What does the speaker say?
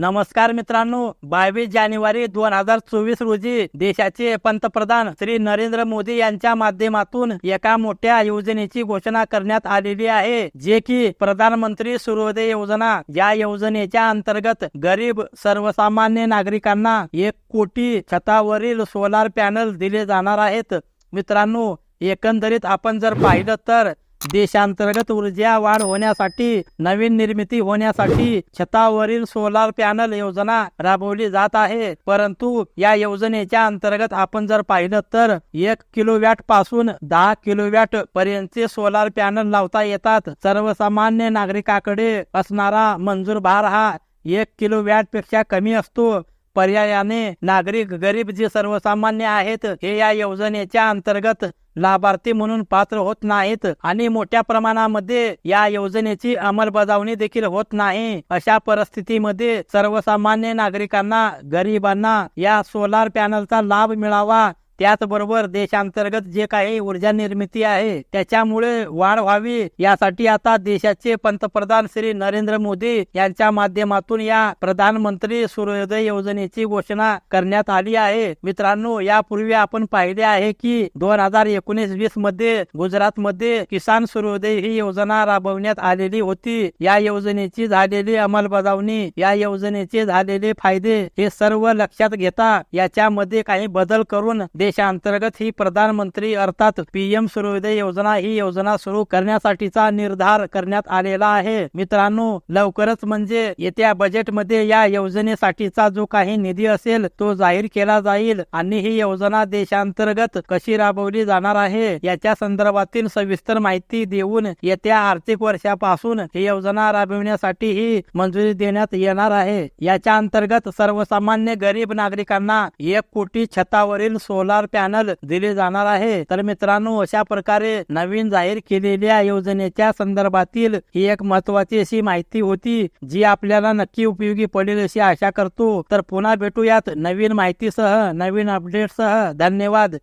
नमस्कार मित्रांनो बावीस जानेवारी दोन हजार चोवीस रोजी देशाचे पंतप्रधान श्री नरेंद्र मोदी यांच्या माध्यमातून एका मोठ्या योजनेची घोषणा करण्यात आलेली आहे जे की प्रधानमंत्री सूर्योदय योजना. या योजनेच्या अंतर्गत गरीब सर्वसामान्य नागरिकांना एक कोटी छतावरील सोलार पॅनल दिले जाणार आहेत. मित्रांनो एकंदरीत आपण जर पाहिलं तर देशांतर्गत ऊर्जा वाढ होण्यासाठी नवीन निर्मिती होण्यासाठी छतावरील सोलार पॅनल योजना राबवली जात आहे. परंतु या योजनेच्या अंतर्गत आपण जर पाहिलं तर एक किलोवॅटपासून दहा किलोवॅट पर्यंतचे सोलार पॅनल लावता येतात. सर्वसामान्य नागरिकाकडे असणारा मंजूर भार हा एक किलोवॅटपेक्षा कमी असतो. पर्यायाने नागरिक गरीब जे सर्वसामान्य आहेत हे या योजनेच्या अंतर्गत लाभार्थी म्हणून पात्र होत नाहीत आणि मोठ्या प्रमाणामध्ये या योजनेची अंमलबजावणी देखील होत नाही. अशा परिस्थितीमध्ये सर्वसामान्य नागरिकांना गरिबांना या सोलार पॅनलचा लाभ मिळावा त्याचबरोबर देशांतर्गत जे काही ऊर्जा निर्मिती आहे त्याच्यामुळे वाढ व्हावी यासाठी आता देशाचे पंतप्रधान श्री नरेंद्र मोदी यांच्या माध्यमातून या प्रधानमंत्री सूर्योदय योजनेची घोषणा करण्यात आली आहे. मित्रांनो यापूर्वी आपण पाहिले आहे की दोन हजार एकोणीस वीसमध्ये गुजरात मध्ये किसान सूर्योदय ही योजना राबवण्यात आलेली होती. या योजनेची झालेली अंमलबजावणी या योजनेचे झालेले फायदे हे सर्व लक्षात घेता याच्यामध्ये काही बदल करून देशांतर्गत ही प्रधानमंत्री अर्थात पीएम सूर्योदय योजना ही योजना सुरू करण्यासाठीचा निर्धार करण्यात आलेला आहे. मित्रांनो लवकरच म्हणजे येत्या बजेटमध्ये या योजनेसाठीचा जो काही निधी असेल तो जाहीर केला जाईल आणि ही योजना देशांतर्गत कशी राबवली जाणार आहे याच्या संदर्भातील सविस्तर माहिती देऊन येत्या आर्थिक वर्षापासून ही योजना राबविण्यासाठी ही मंजुरी देण्यात येणार आहे. याच्या अंतर्गत सर्वसामान्य गरीब नागरिकांना एक कोटी छतावरील सोलार पॅनल दिले जाणार आहे. तर मित्रांनो अशा प्रकारे नवीन जाहीर केलेल्या योजनेच्या संदर्भातील ही एक महत्वाची अशी माहिती होती जी आपल्याला नक्की उपयोगी पडेल अशी आशा करतो. तर पुन्हा भेटूयात नवीन माहितीसह नवीन अपडेटसह धन्यवाद.